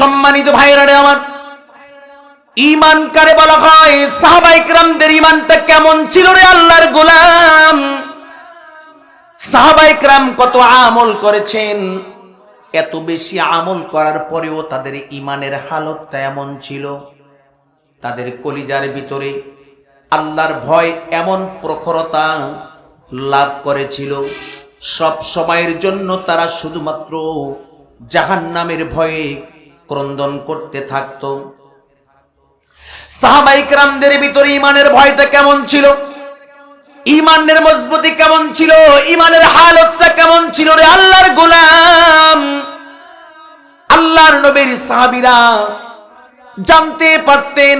সম্মানিত ভাইরা রে আমার ইমান কারে বলা হয় সাহাবাইকরামদের ইমানটা কেমন ছিল রে আল্লাহর গোলাম? সাহাবাইকরাম কত আমল করেছেন? এত বেশি আমল করার পরেও তাদের ইমানের হালতটা এমন ছিল, তাদের কলিজার ভিতরে আল্লাহর ভয় এমন প্রখরতা লাভ করেছিল। সব সময়ের জন্য তারা শুধুমাত্র জাহান্নামের ভয়ে ক্রন্দন করতে থাকতো। সাহাবাইকরামদের ভিতরে ইমানের ভয়টা কেমন ছিল? ইমানের মজবুতি কেমন ছিল? ইমানের হালতটা কেমন ছিল রে আল্লাহর গোলাম? আল্লাহর নবীর সাহাবিরা জানতে পারতেন,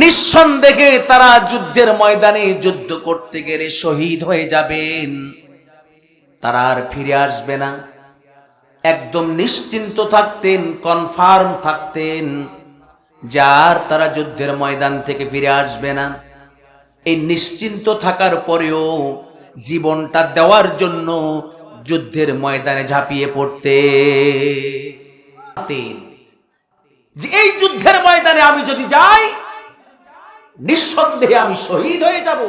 নিঃসন্দেহে তারা যুদ্ধের ময়দানে যুদ্ধ করতে গেলে শহীদ হয়ে যাবেন। তারা আর ফিরে আসবে না। একদম নিশ্চিন্ত থাকতেন কনফার্ম থাকতেন যার তারা যুদ্ধের ময়দান থেকে ফিরে আসবে না। এই নিশ্চিন্ত থাকার পরেও জীবনটা দেওয়ার জন্য যুদ্ধের ময়দানে ঝাঁপিয়ে পড়তে। যে এই যুদ্ধের ময়দানে আমি যদি যাই, নিঃসন্দেহে আমি শহীদ হয়ে যাব।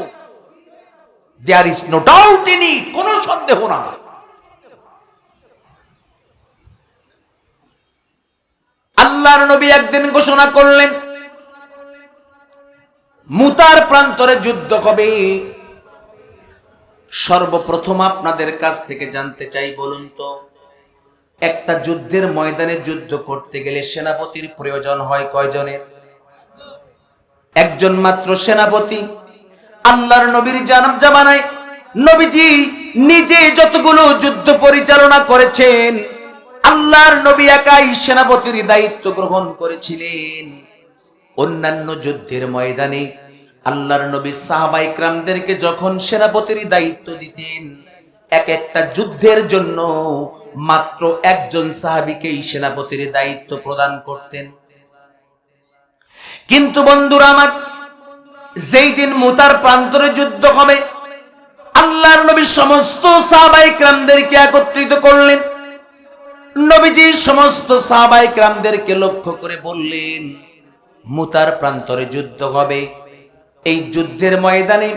There is no doubt in it কোনো সন্দেহ না আল্লাহর নবী একদিন ঘোষণা করলেন, মুতার প্রান্তরে যুদ্ধ হবে সর্বপ্রথম আপনাদের কাছ থেকে জানতে চাই বলুন তো, একটা যুদ্ধের ময়দানে যুদ্ধ করতে গেলে সেনাপতির প্রয়োজন হয় কয়জনের? একজন মাত্র সেনাপতি, আল্লাহর নবীর জানাম জামানায় নবীজি নিজে যতগুলো যুদ্ধ পরিচালনা করেছেন আল্লাহর নবী একাই সেনাপতির দায়িত্ব গ্রহণ করেছিলেন। অন্যান্য যুদ্ধের ময়দানে আল্লাহর নবী সাহাবাইকরামদেরকে যখন সেনাপতির দায়িত্ব দিতেন, এক একটা যুদ্ধের জন্য মাত্র একজন সাহাবিকেই সেনাপতির দায়িত্ব প্রদান করতেন। কিন্তু বন্ধুরা আমার, যেই দিন মুতার প্রান্তরে যুদ্ধ হবে, আল্লাহর নবী সমস্ত সাহাবাইকরামদেরকে একত্রিত করলেন। নবীজি সমস্ত সাহাবাইকরামদেরকে লক্ষ্য করে বললেন, মুতার প্রান্তরে যুদ্ধ হবে। এই যুদ্ধের ময়দানে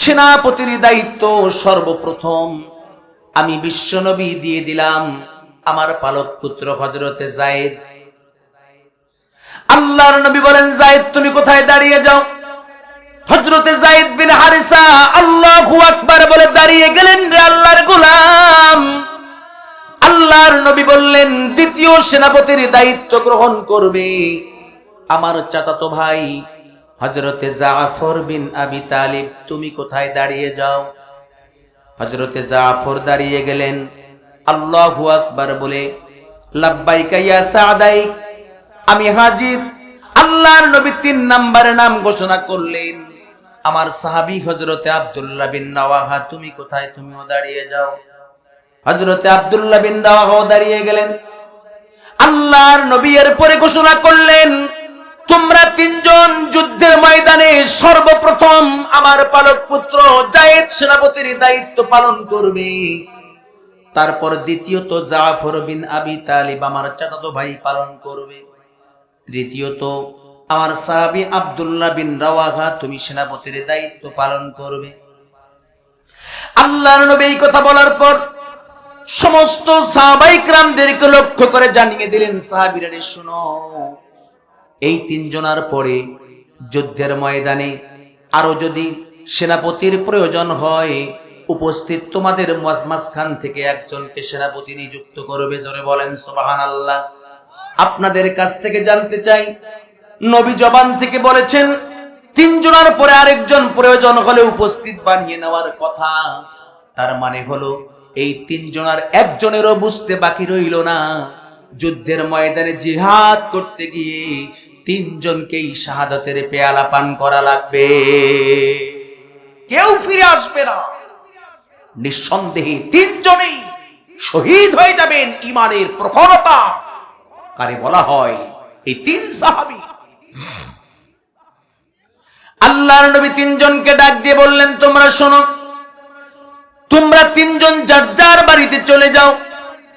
সেনাপতির দায়িত্ব সর্বপ্রথম আমি বিশ্বনবী দিয়ে দিলাম, আমার পালক পুত্র হজরতে জায়েদ আল্লাহর নবী বলেন জায়েদ তুমি কোথায় দাঁড়িয়ে যাও? হজরতে জায়েদ বিন হারিসা আল্লাহু আকবার বলে, দাঁড়িয়ে গেলেন রে আল্লাহর গোলাম। আল্লাহর নবী বললেন, দ্বিতীয় সেনাপতির দায়িত্ব গ্রহণ করবে। আমার চাচাতো ভাই হজরতে জাফর বিন আবি তালিব, তুমি কোথায় দাঁড়িয়ে যাও? হজরতে জাফর দাঁড়িয়ে গেলেন, আল্লাহু আকবার, বলে, লাব্বাইকা ইয়া সাদাই আমি হাজির। আল্লাহর নবী তিন নাম্বারের নাম ঘোষণা করলেন, আমার সাহাবি হজরতে আব্দুল্লাহ বিন নওয়াহা, তুমি কোথায়? তুমিও দাঁড়িয়ে যাও। হজরতে আব্দুল্লাহ বিন দাঁড়িয়ে গেলেন। আল্লাহর নবী এর পরে ঘোষণা করলেন, তোমরা তিনজন যুদ্ধের ময়দানে সর্বপ্রথম আমার পালক পুত্র জায়েদ সেনাপতির দায়িত্ব পালন করবে। তারপর দ্বিতীয়ত জাফর বিন আবি তালিব আমার চাচাতো ভাই পালন করবে। তৃতীয়ত, আমার সাহাবী আব্দুল্লাহ বিন রাওয়াহা তুমি সেনাপতির দায়িত্ব পালন করবে। আল্লাহর নবী এই কথা বলার পর সমস্ত সাহাবাইকরামদেরকে লক্ষ্য করে জানিয়ে দিলেন সাহাবীরা শুনো, এই তিনজনার পরে যুদ্ধের ময়দানে আরও যদি সেনাপতির প্রয়োজন হয়, উপস্থিত তোমাদের মাঝ- মাঝখান থেকে একজনকে সেনাপতি নিযুক্ত করবে। জোরে বলেন সোবাহান আল্লাহ আপনাদের কাছ থেকে জানতে চাই, নবী জবান থেকে বলেছেন, তিনজনের পরে আরেকজন প্রয়োজন হলে উপস্থিত বানিয়ে নেওয়ার কথা। তার মানে হলো এই তিনজনের একজনেরও বুঝতে বাকি রইল না। যুদ্ধের ময়দানে জিহাদ করতে গিয়ে তিনজনকেই শাহাদতের পেয়ালা পান করা লাগবে। কেউ ফিরে আসবে না। নিঃসন্দেহে তিনজনেই শহীদ হয়ে যাবেন ইমানের প্রখরতা। কারে বলা হয়, এই তিন সাহাবি। আল্লাহর নবী তিনজনকে ডাক দিয়ে বললেন, তোমরা শোনো তোমরা তিনজন যার যার বাড়িতে চলে যাও।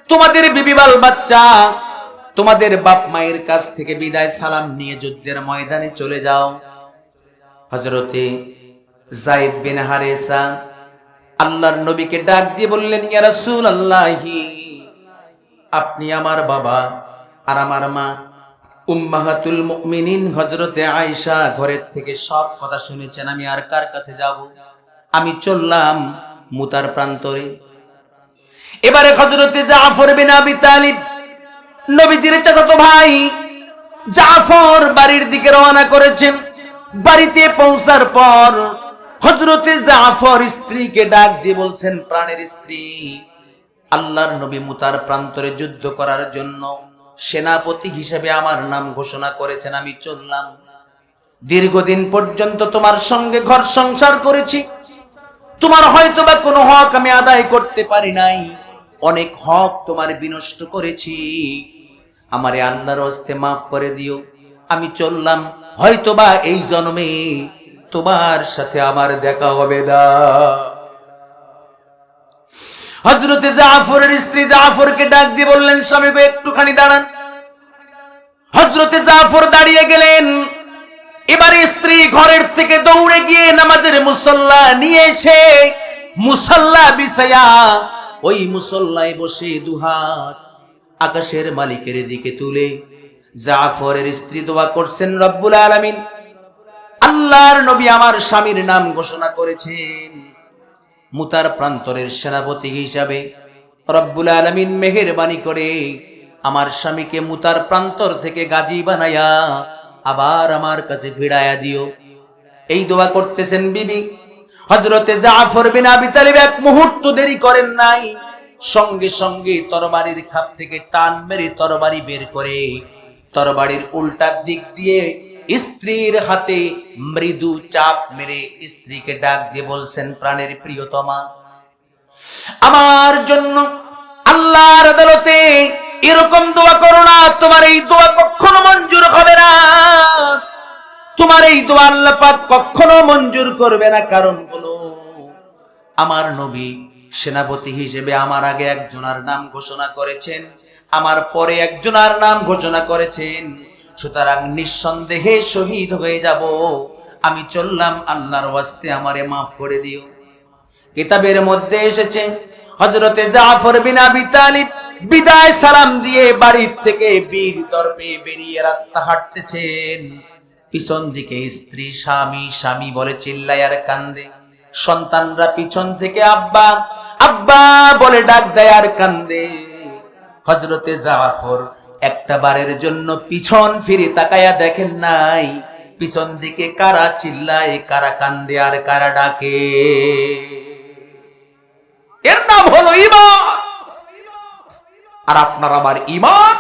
তোমাদের বিবিবাল বাচ্চা, তোমাদের বাপ মায়ের কাছ থেকে বিদায় সালাম নিয়ে যুদ্ধের ময়দানে চলে যাও। হজরতে জাইদ বিন হারেসা আল্লাহর নবীকে ডাক দিয়ে বললেন, ইয়া রাসূল আল্লাহি আপনি আমার বাবা আর আমার মা। উম্মাহাতুল মুমিনিন হজরতে আয়েশা ঘরের থেকে সব কথা শুনেছেন, আমি আর কার কাছে যাব? আমি চললাম মুতার প্রান্তরে। এবারে হজরতে জাফর বিন আবি তালিব, নবীজির চাচাতো ভাই জাফর বাড়ির দিকে রওনা করেছেন। বাড়িতে পৌঁছার পর হজরতে জাফর স্ত্রীকে ডাক দিয়ে বলছেন, প্রাণের স্ত্রী, আল্লাহর নবী মুতার প্রান্তরে যুদ্ধ করার জন্য সেনাপতি হিসেবে আমার নাম ঘোষণা করেছেন, আমি চললাম। দীর্ঘদিন পর্যন্ত তোমার সঙ্গে ঘর সংসার করেছি তোমার হয়তো বা কোনো হক আমি আদায় করতে পারি নাই। অনেক হক তোমার বিনষ্ট করেছি। আমারে আল্লাহর হস্তে মাফ করে দিও। আমি চললাম হয়তো বা এই জন্মে তোমার সাথে আমার দেখা হবে না। হজরতে জাফরের স্ত্রী জাফরকে ডাক দিয়ে বললেন, স্বামী একটুখানি দাঁড়ান। হজরতে জাফর দাঁড়িয়ে গেলেন। এবারে স্ত্রী ঘরের থেকে দৌড়ে গিয়ে নামাজের মুসল্লা নিয়ে এসে মুসল্লা বিছায়া ওই মুসল্লায় বসে দুহাত আকাশের মালিকের দিকে তুলে, জাফরের স্ত্রী দোয়া করছেন, রব্বুল আলামিন, আল্লাহর নবী আমার স্বামীর নাম ঘোষণা করেছেন। মুতার প্রান্তরের সেনাপতি হিসাবে, রব্বুল আলমিন, মেহেরবানি করে আমার স্বামীকে মুতার প্রান্তর থেকে গাজী বানায়া আবার আমার কাছে ফিরাইয়া দিও। এই দোয়া করতেছেন বিবি। হজরতে জাফর বিন আবি তালিব এক মুহূর্ত দেরি করেন নাই। সঙ্গে সঙ্গে তরবারির খাপ থেকে টান মেরে তরবারি বের করে, তরবারির উল্টার দিক দিয়ে স্ত্রীর হাতে মৃদু চাপ মেরে স্ত্রীকে ডাক দিয়ে বলছেন, প্রাণের প্রিয়তমা, আমার জন্য আল্লাহর আদালতে এরকম দোয়া করো না, তোমার এই দোয়া কখনো মঞ্জুর হবে না। তোমার এই দোয়া আল্লাহ পাক কখনো মঞ্জুর করবে না, কারণ হলো আমার নবী সেনাপতি হিসেবে আমার আগে একজনার নাম ঘোষণা করেছেন, আমার পরে একজনার নাম ঘোষণা করেছেন। সুতরাং নিঃসন্দেহে শহীদ হয়ে যাব। আমি চললাম আল্লাহর ওয়াস্তে, আমারে মাফ করে দিও। কিতাবের মধ্যে এসেছে হজরতে জাফর বিন আবি তালিব বিদায় সালাম দিয়ে বাড়ির থেকে বীর দর্পে বেরিয়ে রাস্তা হাঁটতেছেন। পিছন দিকে স্ত্রী, স্বামী স্বামী বলে চিল্লায় আর কান্দে। সন্তানরা পিছন থেকে আব্বা আব্বা বলে ডাক দেয় আর কান্দে। হজরতে জাফর একটা বারের জন্য পিছন ফিরে তাকায়া দেখেন নাই। পিছন দিকে কারা চিল্লায়, কারা কান্দে আর কারা ডাকে। এর নাম হলো ইমান আর আপনার আমার ইমান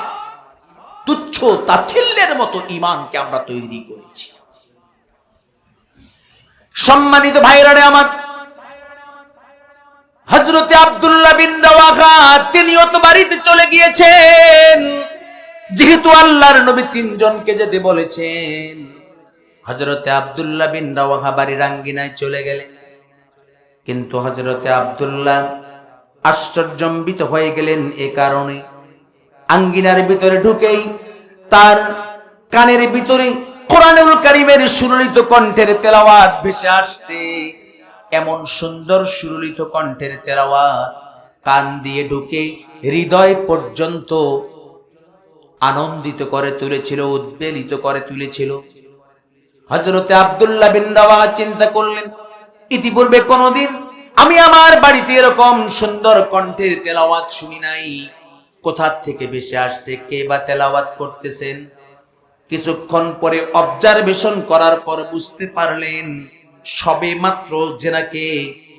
তুচ্ছ তাচ্ছিল্যের মতো ইমানকে আমরা তৈরি করেছি। সম্মানিত ভাইরারে আমার হজরতে আব্দুল্লাহ বিন রাওয়াহা তিনিও তো বাড়িতে চলে গিয়েছেন, যেহেতু আল্লাহর নবী তিনজনকে যেতে বলেছেন। হজরতে আব্দুল্লাহ বিন আঙ্গিনায় চলে গেলেন। কিন্তু হজরতে আব্দুল্লাহ আশ্চর্যম্বিত হয়ে গেলেন এ কারণে। আঙ্গিনার ভিতরে ঢুকেই তার কানের ভিতরে কোরআনুল কারিমের সুরলিত কণ্ঠের তেলাওয়াত ভেসে আসছে। এমন সুন্দর সুরলিত কণ্ঠের তেলাওয়াত কান দিয়ে ঢুকে হৃদয় পর্যন্ত আনন্দিত করে তুলেছিল, উদ্বেলিত করে তুলেছিল। হজরতে আব্দুল্লাহ বিন চিন্তা করলেন, ইতিপূর্বে কোনোদিন আমি আমার বাড়িতে এরকম সুন্দর কণ্ঠের তেলাওয়াত শুনি নাই। কোথার থেকে ভেসে আসছে? কে বা তেলাওয়াত করতেছেন? কিছুক্ষণ পরে অবজারভেশন করার পর বুঝতে পারলেন, সবে মাত্র জেনাকে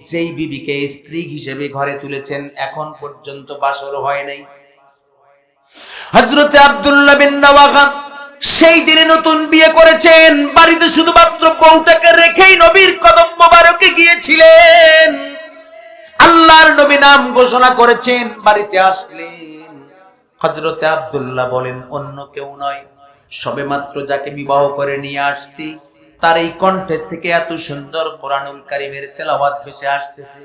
যেই বিবিকে স্ত্রী হিসেবে ঘরে তুলেছেন, এখন পর্যন্ত বাসর হয় নাই। হজরতে আব্দুল্লাহ বিন রাওয়াহা সেই দিনে নতুন বিয়ে করেছেন। বাড়িতে শুধুমাত্র বউটাকে রেখেই নবীর কদম মোবারকে গিয়েছিলেন। আল্লাহর নবী নাম ঘোষণা করেছেন, বাড়িতে আসলেন। হজরতে আব্দুল্লাহ বলেন, অন্য কেউ নয়। সবেমাত্র যাকে বিবাহ করে নিয়ে আসতি তার এই কণ্ঠের থেকে এত সুন্দর কোরআনুল কারিমের তেলাওয়াত ভেসে আসতেছে।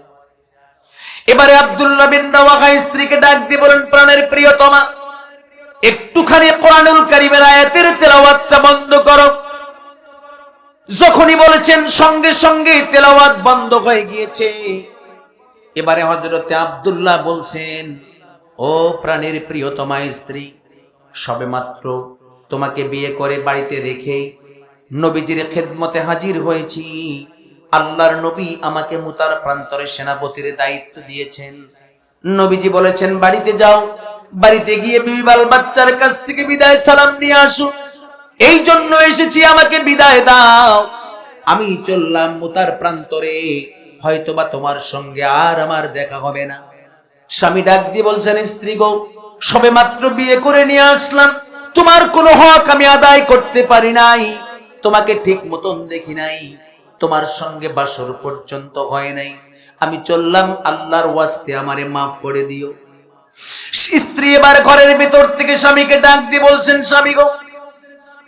এবারে আব্দুল্লাহ বিন রাওয়াহা স্ত্রীকে ডাক দিয়ে বলেন, প্রাণের প্রিয়তমা একটুখানি কোরআনুল কারিমের আয়াতের তেলাওয়াতটা বন্ধ করো। যখনই বলেছেন, সঙ্গে সঙ্গে তেলাওয়াত বন্ধ হয়ে গিয়েছে। এবারে হজরতে আব্দুল্লাহ বলছেন, ও প্রাণের প্রিয়তমা স্ত্রী সবেমাত্র তোমাকে বিয়ে করে বাড়িতে রেখে নবীজির খেদমতে হাজির হয়েছি। আল্লাহর নবী আমাকে মুতার প্রান্তরে সেনাপতির দায়িত্ব দিয়েছেন। নবীজি বলেছেন, বাড়িতে যাও বাড়িতে গিয়ে বিবি বাল বাচ্চার কাছ থেকে বিদায় সালাম নিয়ে আসো। এই জন্য এসেছি, আমাকে বিদায় দাও। আমি চললাম মুতার প্রান্তরে। হয়তোবা তোমার সঙ্গে আর আমার দেখা হবে না। স্বামী ডাক দিয়ে বলছেন, স্ত্রী গো, সবে মাত্র বিয়ে করে নিয়ে আসলাম। তোমার কোনো হক আমি আদায় করতে পারি নাই। তোমাকে ঠিক মতন দেখি নাই। তোমার সঙ্গে বাসর পর্যন্ত হয় নাই। আমি চললাম, আল্লাহর ওয়াস্তে আমারে মাফ করে দিও। স্ত্রী এবার ঘরের ভেতর থেকে স্বামীকে ডাক দিয়ে বলছেন, স্বামী গো,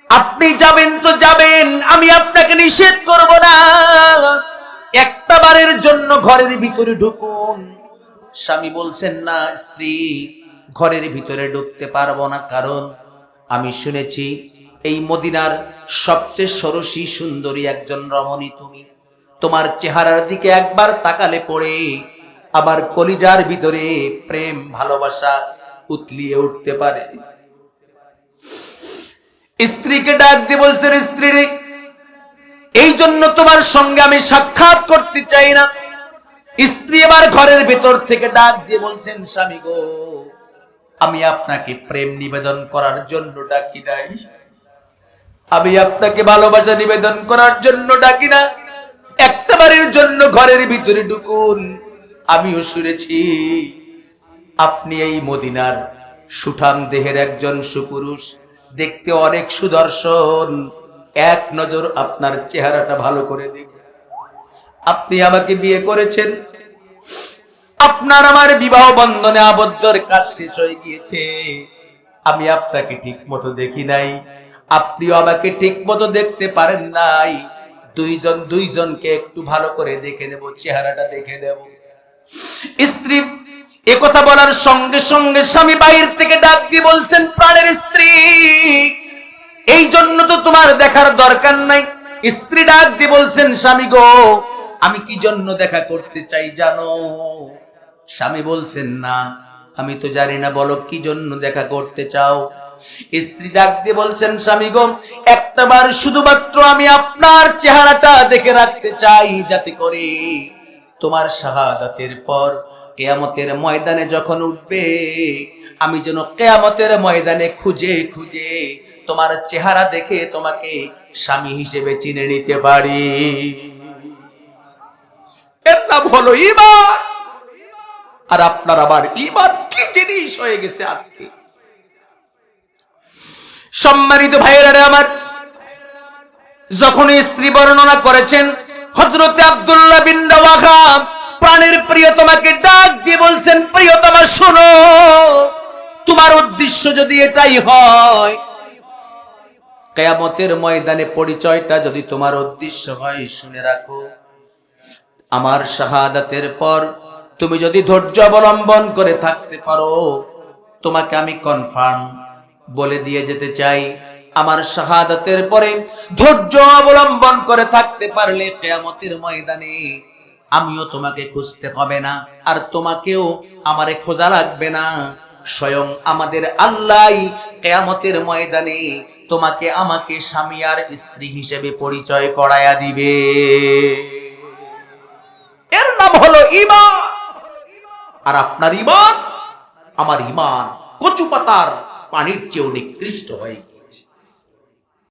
আপনি যাবেন তো যাবেন, আমি আপনাকে নিষেধ করব না। একটা বারের জন্য ঘরের ভিতরে ঢুকুন। স্বামী বলছেন, না স্ত্রী, ঘরের ভিতরে ঢুকতে পারব না, কারণ আমি শুনেছি এই মদিনার সবচেয়ে সরসী সুন্দরী একজন রমণী তুমি। তোমার চেহারার দিকে একবার তাকালে পড়ে আবার কলিজার ভিতরে প্রেম, ভালোবাসা উতলিয়ে উঠতে পারে। স্ত্রীকে ডাক দিয়ে বলছেন স্ত্রী এই জন্য তোমার সঙ্গে আমি সাক্ষাৎ করতে চাই না। স্ত্রী এবার ঘরের ভেতর থেকে ডাক দিয়ে বলছেন, স্বামী গো, আমি আপনাকে প্রেম নিবেদন করার জন্য ডাকি নাই। আমি আপনাকে ভালোবাসা নিবেদন করার জন্য ডাকি না। একটা বারের জন্য ঘরের ভিতরে ঢুকুন। আমিও শুনেছি, আপনি এই মদিনার সুঠাম দেহের একজন সুপুরুষ, দেখতে অনেক সুদর্শন। এক নজর আপনার চেহারাটা ভালো করে দেখুন। আপনি আমাকে বিয়ে করেছেন। আপনার আমার বিবাহ বন্ধনে আবদ্ধর কাজ শেষ হয়ে গিয়েছে। আমি আপনাকে ঠিক মতো দেখি নাই। আপনিও আমাকে ঠিক মতো দেখতে পারেন নাই। দুইজন, দুইজনকে একটু ভালো করে দেখে নেব, চেহারাটা দেখে নেব। স্ত্রী একথা বলার সঙ্গে সঙ্গে স্বামী বাইর থেকে ডাক দিয়ে বলছেন, প্রাণের স্ত্রী, এই জন্য তো তোমার দেখার দরকার নাই। স্ত্রী ডাক দিয়ে বলছেন, স্বামী গো, আমি কি জন্য দেখা করতে চাই জানো? স্বামী বলছেন, না, আমি তো জানি না, বলো কি জন্য দেখা করতে চাও? স্ত্রী ডাক দিয়ে বলছেন, স্বামী গো একটাবার শুধুমাত্র আমি আপনার চেহারাটা দেখে রাখতে চাই যাতে করে তোমার শাহাদাতের পর কেয়ামতের ময়দানে যখন উঠবে, আমি যেন কেয়ামতের ময়দানে খুঁজে খুঁজে তোমার চেহারা দেখে তোমাকে স্বামী হিসেবে চিনে নিতে পারি। এর নাম হলো ইমান আর আপনার আবার ইমান কি জিনিস হয়ে গেছে আজকে? সম্মানিত ভাইয়েরা আমার যখন স্ত্রী বর্ণনা করেছেন হজরতে আব্দুল্লাহ বিন রাওয়াহা প্রাণের প্রিয়তমাকে ডাক দিয়ে বলছেন প্রিয়তমা শোনো, তোমার উদ্দেশ্য যদি এটাই হয়, কেয়ামতের ময়দানে পরিচয়টা যদি তোমার উদ্দেশ্য হয়, শুনে রাখো। আমার শাহাদাতের পর তুমি যদি ধৈর্য অবলম্বন করে থাকতে পারো, তোমাকে আমি কনফার্ম বলে দিয়ে যেতে চাই। আমার শাহাদাতের পরে ধৈর্য অবলম্বন করে থাকতে পারলে কেয়ামতের ময়দানে আমিও তোমাকে খুঁজতে হবে না, আর তোমাকেও আমারে খোঁজা লাগবে না। স্বয়ং আমাদের আল্লাহ কেয়ামতের ময়দানে তোমাকে আমাকে স্বামী আর স্ত্রী হিসেবে পরিচয় করায়া দিবে। এর নাম হলো ইমান আর আপনার ইমান আমার ইমান কচু পাতার পানির চেয়েও নিকৃষ্ট হয়ে